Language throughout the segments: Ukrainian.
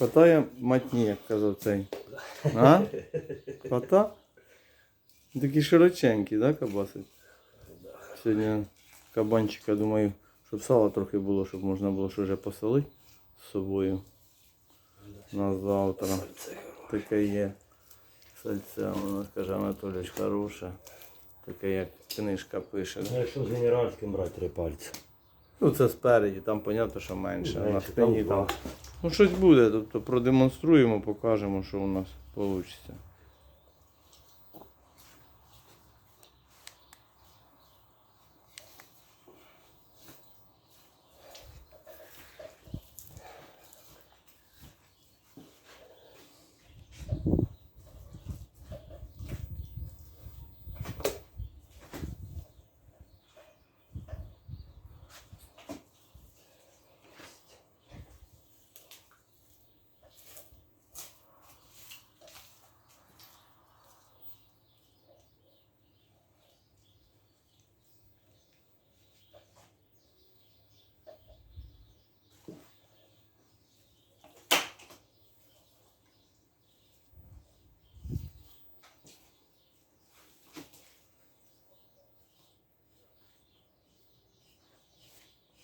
Хватає матні, як казав цей. А? Хвата? Такі широченькі, да, кабаси? Сьогодні кабанчика, думаю, щоб сала трохи було, щоб можна було що вже посолити з собою. На завтра. Таке є. Сальце, воно каже Анатолійович, хороше. Таке як книжка пише. Ну, якщо з генеральським брати три пальці. Ну це спереді, там понятно, що менше. а На Менше, спині там. Ну щось буде, тобто продемонструємо, покажемо, що у нас вийде.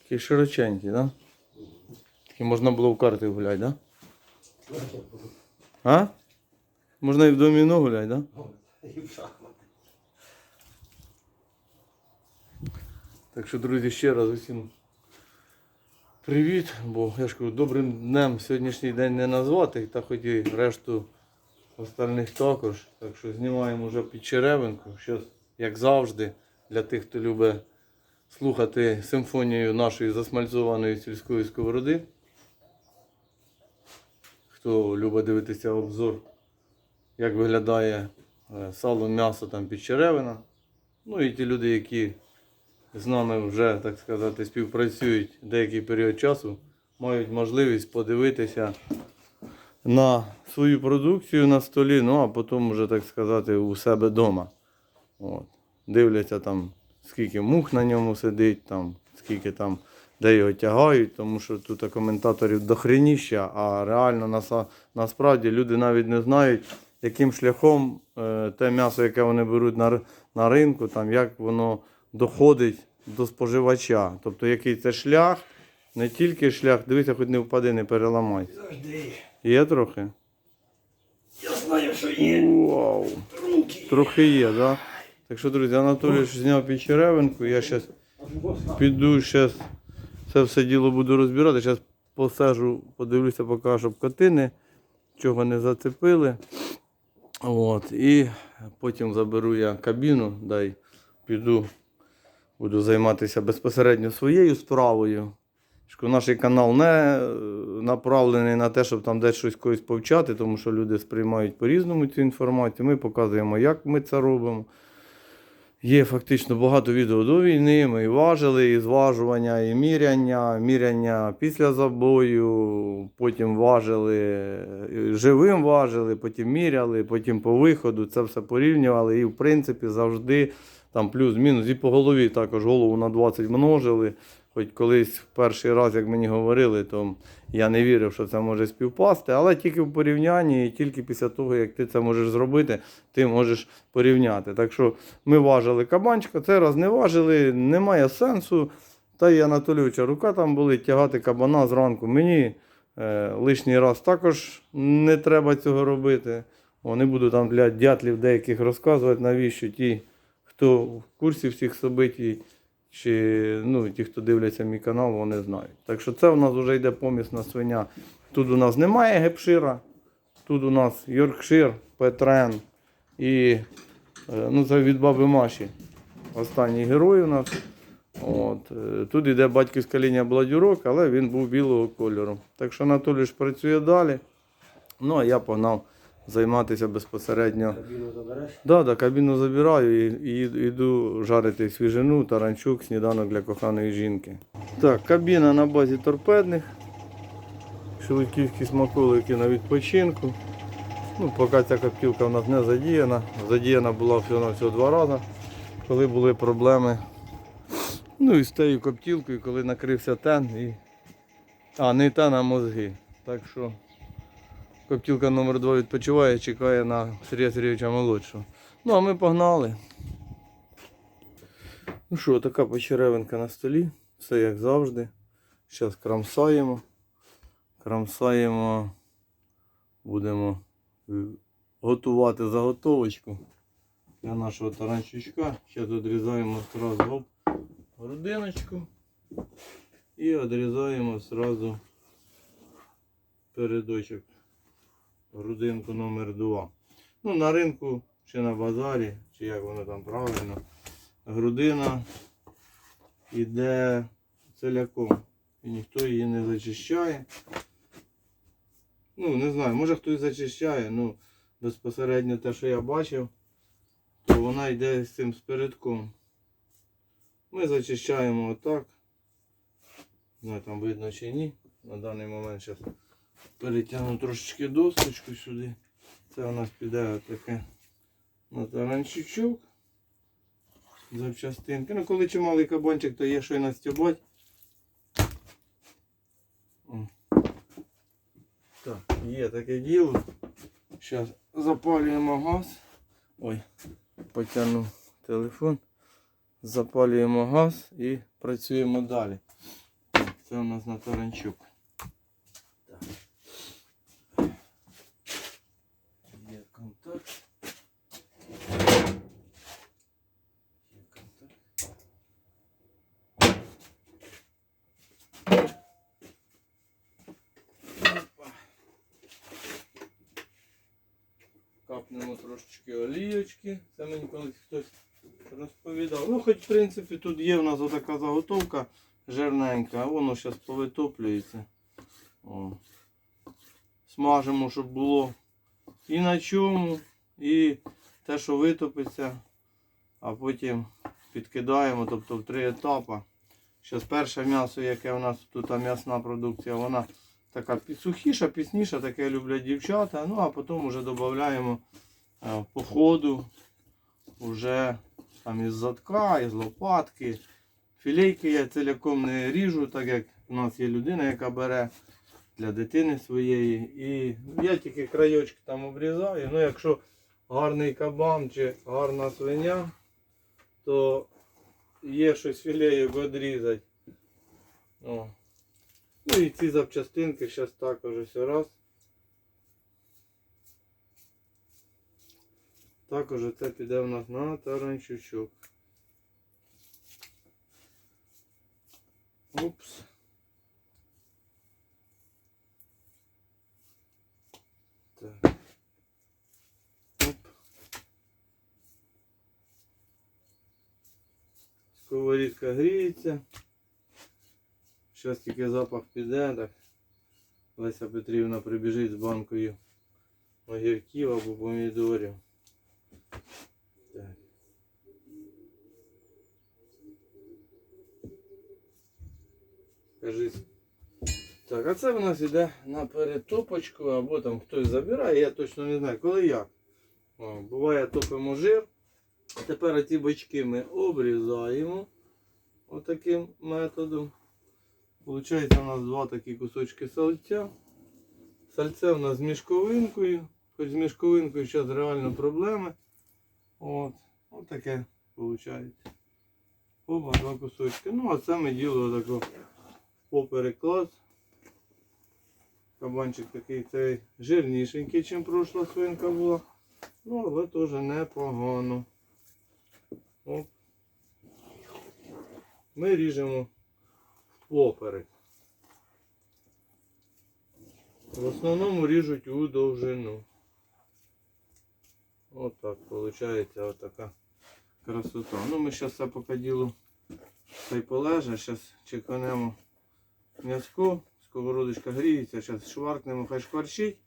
Такі широченькі, да? Такі можна було в карти гуляти, да? А? Можна і в доміно гуляти, да? Шахмати. Так що, друзі, ще раз усім привіт, бо я ж кажу, добрим днем сьогоднішній день не назвати, та хоч і решту остальних також. Так що знімаємо вже під черевинку. Щас, як завжди, для тих, хто любить слухати симфонію нашої засмальцованої сільської сковороди. Хто любить дивитися обзор, як виглядає е, сало, м'ясо там під черевина. Ну і ті люди, які з нами вже, так сказати, співпрацюють деякий період часу, мають можливість подивитися на свою продукцію на столі, ну а потім вже, так сказати, у себе вдома. Дивляться там, скільки мух на ньому сидить, там, скільки там, де його тягають, тому що тут коментаторів дохреніща, а реально наса- насправді люди навіть не знають, яким шляхом е, те м'ясо, яке вони беруть на, на ринку, там, як воно доходить до споживача. Тобто який це шлях, не тільки шлях, дивися, хоч не впади, не переламай. Є трохи? Я знаю, що є Вау! Трохи є, так? Да? Так що, друзі, Анатолій зняв під черевинку, я зараз піду, зараз це все діло буду розбирати. Зараз посажу, подивлюся, поки щоб котини чого не зацепили. От, і потім заберу я кабіну, дай піду, буду займатися безпосередньо своєю справою. Наш канал не е, направлений на те, щоб там десь щось когось повчати, тому що люди сприймають по-різному цю інформацію. Ми показуємо, як ми це робимо. Є фактично багато відео до війни. Ми і важили, і зважування, і міряння, міряння після забою, потім важили, е, живим важили, потім міряли, потім по виходу. Це все порівнювали. І в принципі завжди там плюс-мінус. І по голові також голову на 20 множили. Хоч колись в перший раз, як мені говорили, то я не вірив, що це може співпасти, але тільки в порівнянні, і тільки після того, як ти це можеш зробити, ти можеш порівняти. Так що ми важили кабанчика, цей раз не важили, немає сенсу. Та й Анатолійовича рука там були тягати кабана зранку. Мені е, лишній раз також не треба цього робити. О, не буду там для дятлів деяких розказувати, навіщо ті, хто в курсі всіх событій, чи ну, ті, хто дивляться мій канал, вони знають. Так що це у нас вже йде помісна свиня. Тут у нас немає гепшира, тут у нас Йоркшир, Петрен і е, ну, це від баби Маші. Останній герой у нас. От. е, Тут йде батьківська лінія бладюрок, але він був білого кольору. Так що Анатолій працює далі. Ну а я погнав займатися безпосередньо. Кабіну забереш? Да, да, кабіну забираю і, і йду жарити свіжину, таранчук, сніданок для коханої жінки. Так, кабіна на базі торпедних. Шеликівські смаколики на відпочинку. Ну, поки ця коптілка в нас не задіяна. Задіяна була всього на всього два рази, коли були проблеми. Ну і з тією коптілкою, коли накрився тен і. А, не тен, а мозги. Так що Коптілка номер 2 відпочиває, чекає на Сергія Сергійовича молодшого. Ну, а ми погнали. Ну що, така почеревинка на столі. Все як завжди. Зараз крамсаємо. Крамсаємо. Будемо е, готувати заготовочку для нашого таранчучка. Зараз відрізаємо одразу грудиночку і відрізаємо одразу передочок грудинку номер 2. Ну, на ринку чи на базарі, чи як воно там правильно, грудина йде целяком. І ніхто її не зачищає. Ну, не знаю, може хтось зачищає, ну безпосередньо те, що я бачив, то вона йде з цим спередком. Ми зачищаємо отак. Знаю, там видно чи ні. На даний момент зараз перетягну трошечки досточку сюди. Це у нас піде отаке на таранчучок. Запчастинки. Ну, коли чималий кабанчик, то є що й настібать. О. Так, є таке діло. Зараз запалюємо газ. Ой, потягну телефон. Запалюємо газ і працюємо далі. Це у нас на таранчук. Так. Є контакт. Є контакт. Опа. Капнемо трошечки олійочки. Це мені колись хтось розповідав. Ну, хоч в принципі тут є в нас отака заготовка жирненька, а воно зараз повитоплюється. О. Смажимо, щоб було і на чому, і те, що витопиться, а потім підкидаємо, тобто в три етапи. Зараз перше м'ясо, яке у нас тут м'ясна продукція, вона така підсухіша, пісніша, таке люблять дівчата. Ну а потім вже додаємо е, по ходу вже там із задка, із лопатки. Філейки я ціляком не ріжу, так як у нас є людина, яка бере для дитини своєї. І я тільки краєчки там обрізаю. Ну, якщо гарний кабан чи гарна свиня, то є щось філеєк відрізати. Ну і ці запчастинки зараз також ось раз. Також це піде в нас на таранчучок. Опс. Так. Оп. Сковорідка гріється. Зараз тільки запах піде, так Леся Петрівна прибіжить з банкою огірків або помідорів. Кажись. Так, а це в нас іде на перетопочку, або там хтось забирає, я точно не знаю, коли як. О, буває топимо жир. Тепер ці бочки ми обрізаємо отаким методом. Получається у нас два такі кусочки сальця. Сальце у нас з мішковинкою. Хоч з мішковинкою зараз реально проблеми. От. Таке виходить. Оба два кусочки. Ну а це ми діло тако поперек клас. Кабанчик такий цей жирнішенький, ніж пройшла свинка була. Ну, але теж непогано. Оп. Ми ріжемо поперек. В основному ріжуть у довжину. От виходить от така красота. Ну ми зараз це поки діло хай полеже, зараз чеканемо м'язко, сковородочка гріється, зараз шваркнемо, хай шкварчить.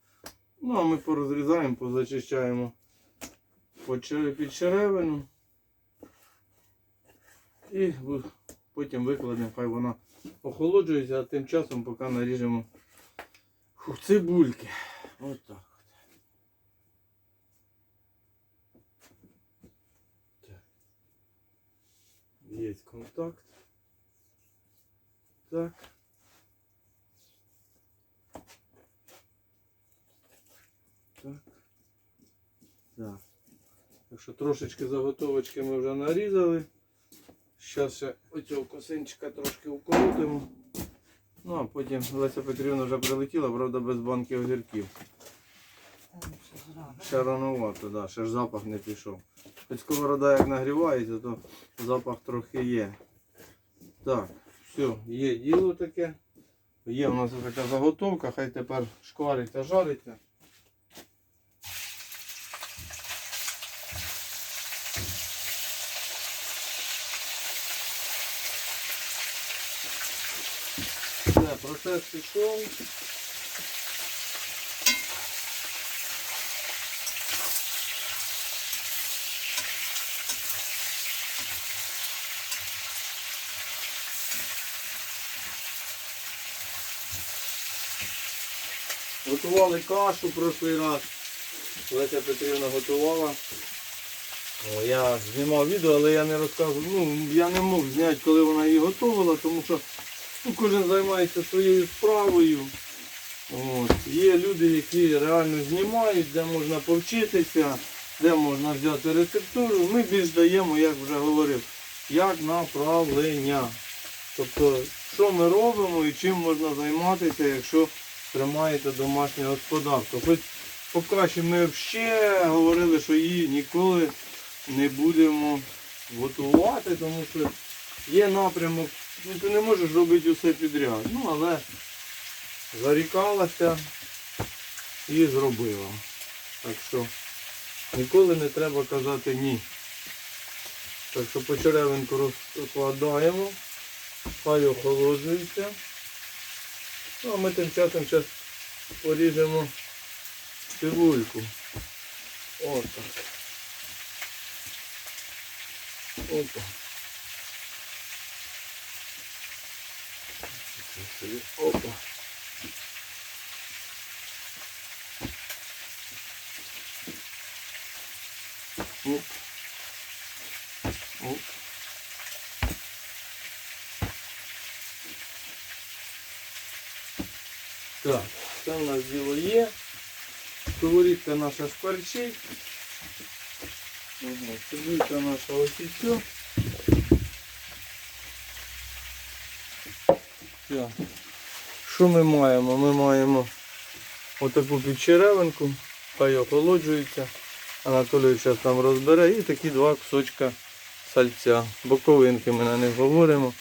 Ну а ми порозрізаємо, позачищаємо під черевину. І потім викладемо, хай вона охолоджується, а тим часом поки наріжемо цибульки. От. Так. Є контакт. Так. Так. Так. Так що трошечки заготовочки ми вже нарізали. Зараз ще оцього косинчика трошки укрутимо. Ну а потім Леся Петрівна вже прилетіла, правда, без банки огірків. Ще рановато, да, ще ж запах не пішов. Хоч сковорода як нагрівається, то запах трохи є. Так, все, є діло таке. Є в нас така заготовка, хай тепер шкварить та жариться. Все, процес пішов. Готували кашу прошлий раз. Леся Петрівна готувала. О, я знімав відео, але я не розказував. Ну, я не мог зняти, коли вона її готувала, тому що ну, кожен займається своєю справою. От. Є люди, які реально знімають, де можна повчитися, де можна взяти рецептуру. Ми більш даємо, як вже говорив, як направлення. Тобто, що ми робимо і чим можна займатися, якщо тримаєте домашнє господарство. Хоч що ми взагалі говорили, що її ніколи не будемо готувати, тому що є напрямок, ну ти не можеш робити усе підряд. Ну, але зарікалася і зробила. Так що ніколи не треба казати ні. Так що почеревинку розкладаємо, хай охолоджується. Ну, а ми тим часом зараз поріжемо цибульку. Ось так. Опа. Опа. Оп. Оп. Так, це у нас діло є. Сковорідка наша шкварчить. Ага, цибулька наша ось і все. Так. Що ми маємо? Ми маємо отаку підчеревинку, хай охолоджується. Анатолій зараз там розбере і такі два кусочка сальця. Боковинки ми на них говоримо.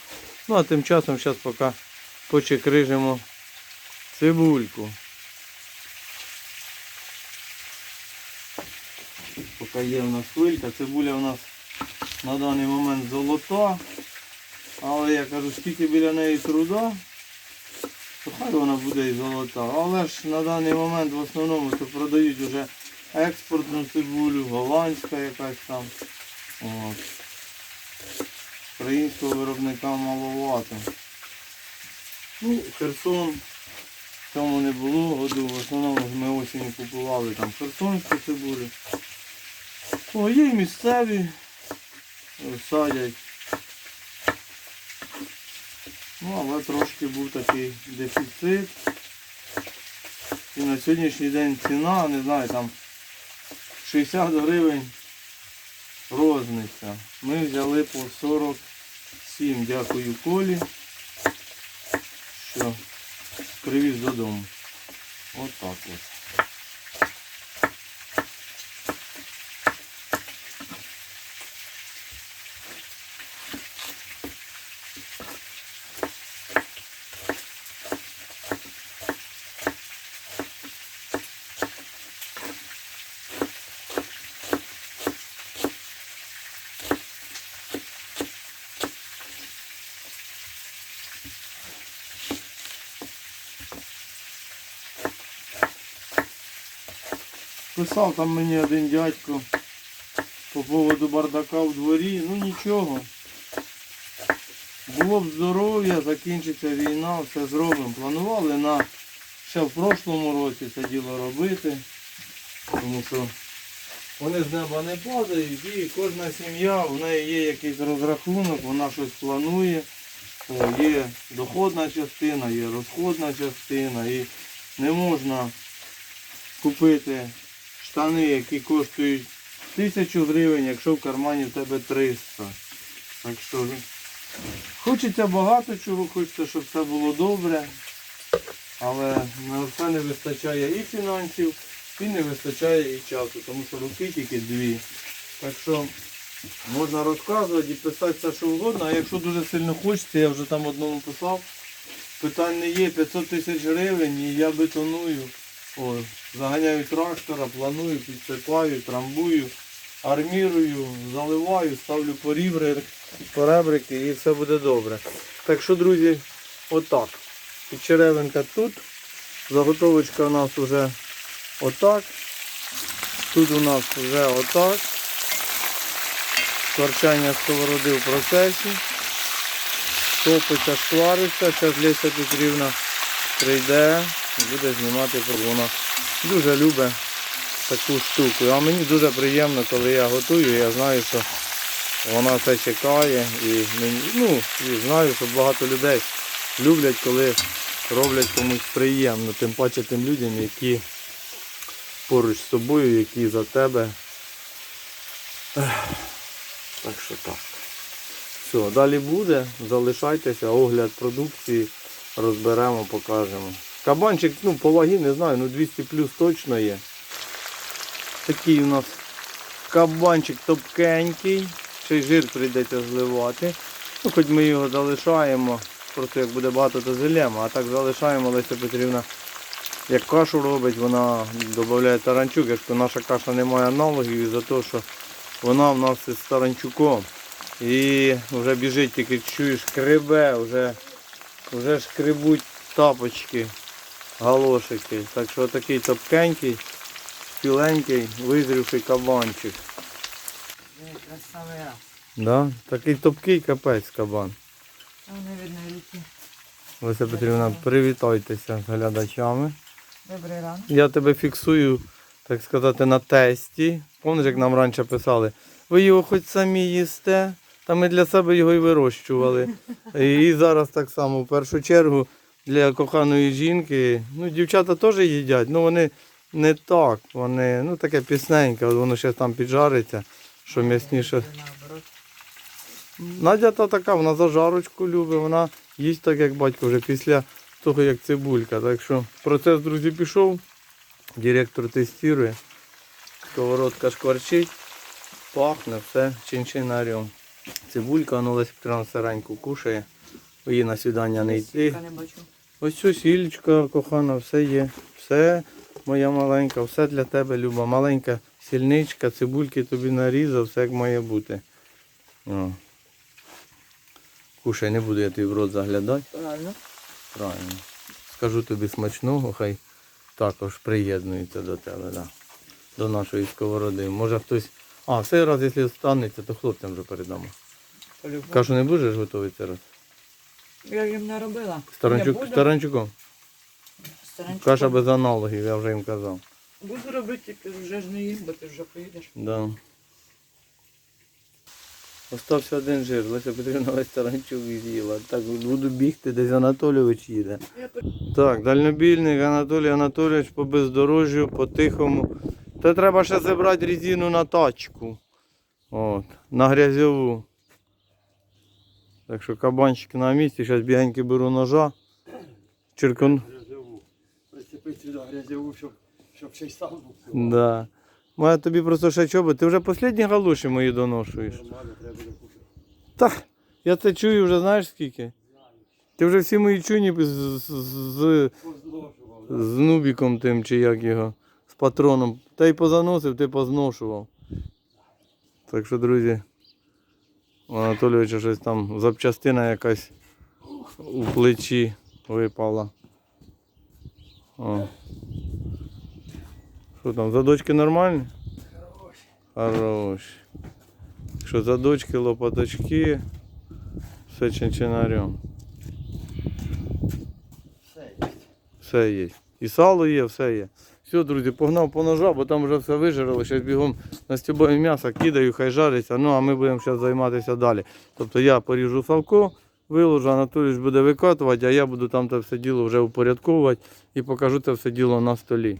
Ну а тим часом зараз поки почекрижимо цибульку. Поки є в нас хвилька, цибуля у нас на даний момент золота. Але я кажу, скільки біля неї труда, то хай вона буде і золота. Але ж на даний момент в основному то продають вже експортну цибулю, голландська якась там. От. Українського виробника маловато. Ну, Херсон в цьому не було году. В основному ми осінню купували там херсонську цибулю. О, є і місцеві садять. Ну, але трошки був такий дефіцит. І на сьогоднішній день ціна, не знаю, там 60 гривень розниця. Ми взяли по 47. Дякую Колі, що привіз додому. От так от. Писав там мені один дядько по поводу бардака в дворі, ну нічого. Було б здоров'я, закінчиться війна, все зробимо. Планували на ще в прошлому році це діло робити, тому що вони з неба не падають і кожна сім'я, в неї є якийсь розрахунок, вона щось планує. Є доходна частина, є розходна частина і не можна купити штани, які коштують тисячу гривень, якщо в кармані в тебе 300. Так що хочеться багато чого, хочеться, щоб все було добре. Але на все не вистачає і фінансів, і не вистачає і часу, тому що руки тільки дві. Так що можна розказувати і писати все, що угодно, а якщо дуже сильно хочеться, я вже там одному писав, питань не є 500 тисяч гривень і я бетоную. О, заганяю трактора, планую, підсипаю, трамбую, армірую, заливаю, ставлю порібри, поребрики і все буде добре. Так що, друзі, отак. Підчеревинка тут. Заготовочка у нас вже отак. Тут у нас вже отак. Скорчання сковороди в процесі. Топиться, шквариться. Зараз Леся Петрівна прийде і буде знімати вона Дуже любить таку штуку. А мені дуже приємно, коли я готую, я знаю, що вона це чекає. І, мені, ну, і знаю, що багато людей люблять, коли роблять комусь приємно. Тим паче тим людям, які поруч з тобою, які за тебе. Так що так. Все, далі буде. Залишайтеся, огляд продукції розберемо, покажемо. Кабанчик, ну, по вагі не знаю, ну 200 плюс точно є. Такий у нас кабанчик топкенький. Ще й жир прийдеться зливати. Ну, хоч ми його залишаємо. Просто як буде багато, то зальємо. А так залишаємо Леся Петрівна. Як кашу робить, вона додає таранчук. Якщо наша каша не має аналогів із-за того, що вона в нас із таранчуком. І вже біжить, тільки чуєш, крибе, вже, вже шкребуть тапочки, галошики. Так що такий топкенький, спіленький, визрівший кабанчик. Да? Такий топкий капець кабан. Не видно руки. Леся Петрівна, привітайтеся з глядачами. Добрий ранок. Я тебе фіксую, так сказати, на тесті. Пам'ятаєш, як нам раніше писали, ви його хоч самі їсте, та ми для себе його і вирощували. І зараз так само, в першу чергу, для коханої жінки, ну, дівчата теж їдять, ну вони не так, вони, ну таке пісненьке, воно ще там піджариться, що м'ясніше. Надя та така, вона зажарочку любить, вона їсть так, як батько вже після того, як цибулька. Так що процес, друзі, пішов. Директор тестує. Сковородка шкварчить, пахне, все чинчинарем. Цибулька, ну Лесь Петрівна сиреньку кушає. Її на свідання не йти. Ось цю сілечка, кохана, все є. Все, моя маленька, все для тебе, Люба. Маленька сільничка, цибульки тобі нарізав, все як має бути. О. Кушай, не буду я тобі в рот заглядати. Правильно. Правильно. Скажу тобі смачного, хай також приєднується до тебе, да. до нашої сковороди. Може хтось. А, цей раз, якщо станеться, то хлопцям вже передамо. По-любому. Не будеш готувати цей раз? Я їм не робила. Старанчук, буду. старанчуком. Старанчуком. Каша без аналогів, я вже їм казав. Буду робити, тільки вже ж не їм, бо ти вже поїдеш. Да. Остався один жир, Леся Петрівна весь таранчук з'їла. Так буду бігти, десь Анатолійович їде. Я Так, дальнобільник Анатолій Анатолійович по бездорожжю, по тихому. Та треба ще забрати резину на тачку. От, на грязьову. Так що кабанчик на місці, зараз бігеньки беру ножа. Черкон. Прицепити сюди грязьову, щоб, щоб ще й сам був. Да. Має тобі просто ще чоби. Ти вже останні галуші мої доношуєш. Нормально, треба буде кушати. Так, я це чую вже знаєш скільки? Ти вже всі мої чуні з, з, з, з нубіком тим, чи як його, з патроном. Та й позаносив, ти позношував. Так що, друзі, у Анатолійовича щось там запчастина якась у плечі випала. О. Що там, задочки нормальні? Хороші. Що задочки, лопаточки, все чинчинарем. Все є. Все є. І сало є, все є. Все, друзі, погнав по ножа, бо там вже все вижирало. Зараз бігом на стюбове м'ясо кидаю, хай жариться. Ну а ми будемо зараз займатися далі. Тобто я поріжу салко, виложу, Анатолійович буде викатувати, а я буду там це все діло вже упорядковувати і покажу це все діло на столі.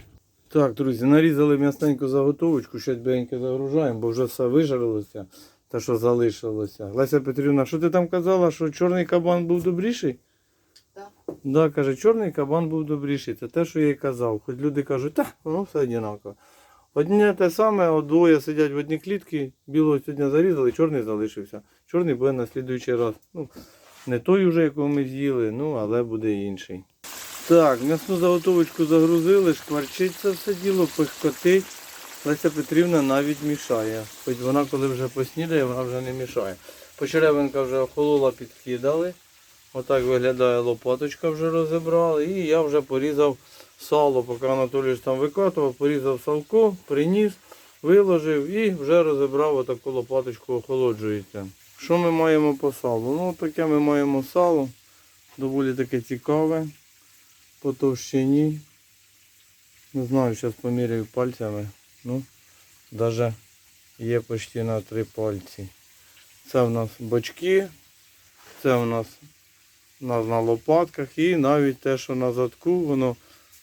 Так, друзі, нарізали м'ясненьку заготовочку, ще беньки загружаємо, бо вже все вижарилося, те, що залишилося. Леся Петрівна, що ти там казала, що чорний кабан був добріший? Так. Да, каже, чорний кабан був добріший. Це те, що я й казав. Хоч люди кажуть, та, воно все однаково. Одне те саме, двоє сидять в одній клітці, білого сьогодні зарізали, чорний залишився. Чорний буде на слідуючий раз. Ну, не той уже, якого ми з'їли, ну, але буде інший. Так, м'ясну заготовочку загрузили, шкварчить це все діло, пихкотить. Леся Петрівна навіть мішає. Хоч вона, коли вже поснідає, вона вже не мішає. Почеревинка вже охолола, підкидали. Отак виглядає лопаточка, вже розібрали. І я вже порізав сало, поки Анатолійович там викатував, порізав салко, приніс, виложив і вже розібрав отаку лопаточку охолоджується. Що ми маємо по салу? Ну таке ми маємо сало. Доволі таке цікаве. По товщині. Не знаю, зараз поміряю пальцями. Ну, навіть є почти на три пальці. Це в нас бочки, це в нас на, на лопатках і навіть те, що на задку, воно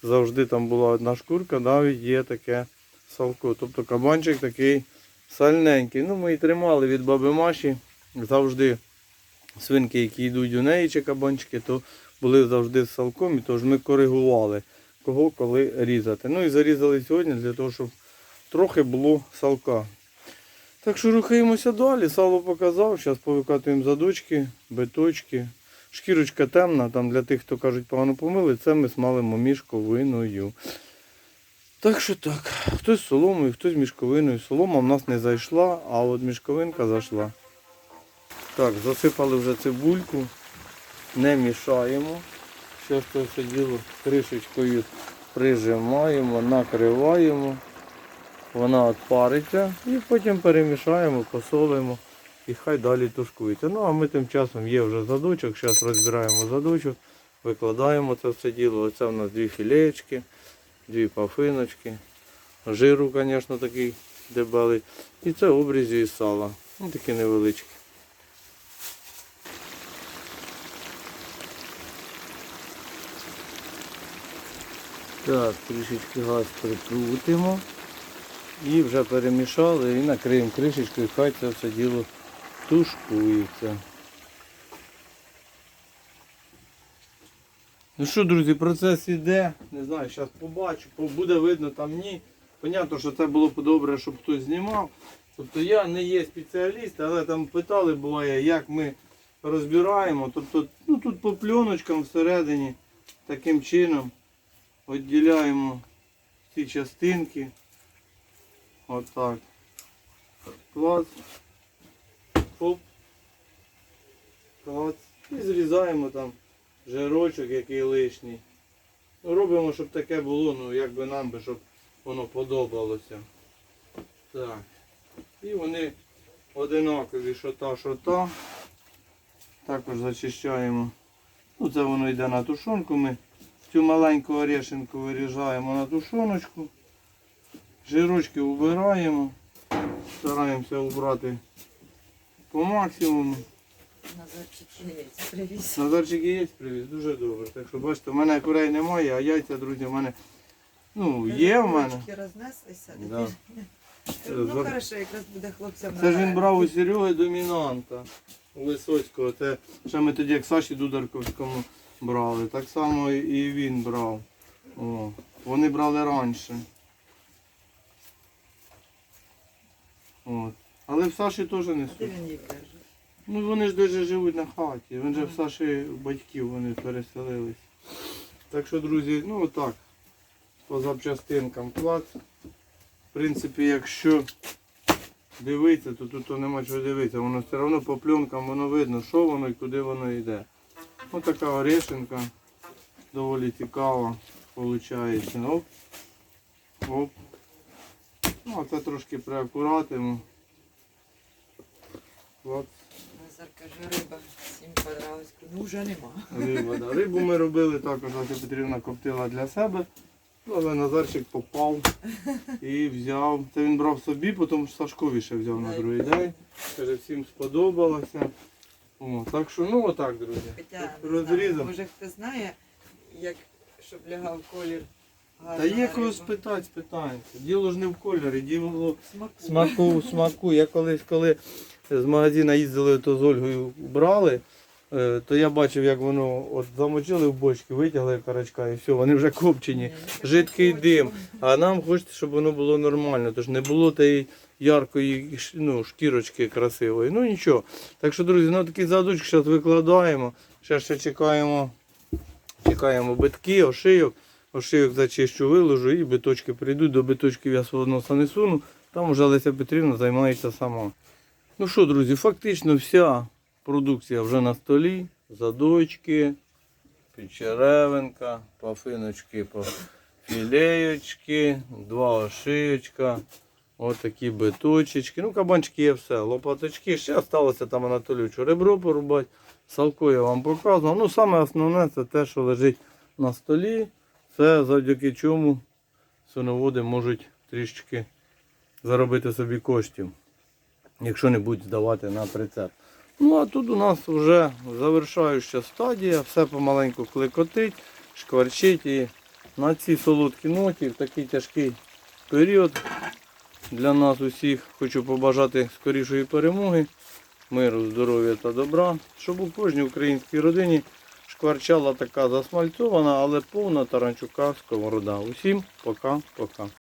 завжди там була одна шкурка, навіть є таке салко. Тобто кабанчик такий сальненький. Ну, ми і тримали від баби Маші. Завжди свинки, які йдуть у неї чи кабанчики, то були завжди з салком, і тож ми коригували, кого коли різати. Ну і зарізали сьогодні для того, щоб трохи було салка. Так що рухаємося далі. Сало показав, зараз повикатуємо задочки, биточки. Шкірочка темна, там для тих, хто кажуть, погано помили, це ми смалимо мішковиною. Так що так, хтось з соломою, хтось мішковиною. Солома в нас не зайшла, а от мішковинка зайшла. Так, засипали вже цибульку, не мішаємо. Зараз це все діло кришечкою прижимаємо, накриваємо. Вона відпариться і потім перемішаємо, посолимо і хай далі тушкується. Ну а ми тим часом є вже задочок, зараз розбираємо задочок, викладаємо це все діло. Оце в нас дві філеєчки, дві пафиночки. Жиру, звісно, такий дебелий. І це обрізі із сала. Ну, такі невеличкі. Так, трішечки газ прикрутимо. І вже перемішали і накриємо кришечкою, хай це все діло тушкується. Ну що, друзі, процес іде. Не знаю, зараз побачу, буде видно там ні. Понятно, що це було б добре, щоб хтось знімав. Тобто я не є спеціаліст, але там питали буває, як ми розбираємо. Тобто, ну тут по пленочкам всередині таким чином відділяємо ці частинки. Отак. Клац. Оп. Клац. І зрізаємо там жирочок, який лишній. Робимо, щоб таке було, ну як би нам би, щоб воно подобалося. Так. І вони одинакові, що та, що та. Також зачищаємо. Ну це воно йде на тушонку. Ми цю маленьку орешинку виріжаємо на тушоночку. Жирочки убираємо. Стараємося убрати по максимуму. Назарчик яйця привіз. Назарчик і є привіз, дуже добре. Так що бачите, в мене курей немає, а яйця, друзі, в мене ну, є в мене. Рознеслися. Да. Ну, Зар- хорошо, якраз буде хлопцям. Це ж він брав у Сереги домінанта у Висоцького. Це ще ми тоді, як Саші Дударковському брали. Так само і він брав. О, вони брали раніше. От. Але в Саші теж несуть. Ну вони ж даже живуть на хаті. Він же в Саші батьків вони переселились. Так що, друзі, ну отак. По запчастинкам плат. В принципі, якщо дивитися, то тут то нема чого дивитися. Воно все одно по пленкам воно видно, що воно і куди воно йде. Ось така орешенка. Доволі цікава. Виходить. Оп. Оп. Ну, а це трошки приакуратимо. Клац. Назар каже, риба всім понравилась. Ну вже нема. Риба, да. Рибу ми робили також, Леся Петрівна коптила для себе. Ну, Але Назарчик попав і взяв. Це він брав собі, потім Сашкові ще взяв на другий день. Каже, всім сподобалося. О, так що, ну отак, друзі. Хоча, Розрізав. може хто знає, як щоб лягав колір Та є кого спитати, спитаємося. Діло ж не в кольорі, діло Смаку. смаку, смаку. Я колись, коли з магазина їздили, то з Ольгою брали, е, то я бачив, як воно от замочили в бочки, витягли карачка і все, вони вже копчені. Жидкий дим. А нам хочеться, щоб воно було нормально, тож не було тієї яркої ну, шкірочки красивої. Ну нічого. Так що, друзі, ну такий задочок зараз викладаємо. Ще ще чекаємо, чекаємо битки, ошийок. Ошийок зачищу, виложу і биточки прийдуть. До биточків я свого носа не суну. Там вже Леся Петрівна займається сама. Ну що, друзі, фактично вся продукція вже на столі. Задочки, печеревинка, пафиночки філеєчки, два ошиючка, отакі биточечки. Ну, кабанчики є все, лопаточки. Ще залишилося там Анатолійовичу ребро порубати. Салко я вам показував. Ну, саме основне це те, що лежить на столі. Це завдяки чому свиноводи можуть трішечки заробити собі коштів, якщо не будуть здавати на прицеп. Ну а тут у нас вже завершаюча стадія, все помаленьку кликотить, шкварчить і на цій солодкій ноті в такий тяжкий період для нас усіх хочу побажати скорішої перемоги, миру, здоров'я та добра, щоб у кожній українській родині шкварчала така засмальцована, але повна таранчука сковорода. Усім пока-пока.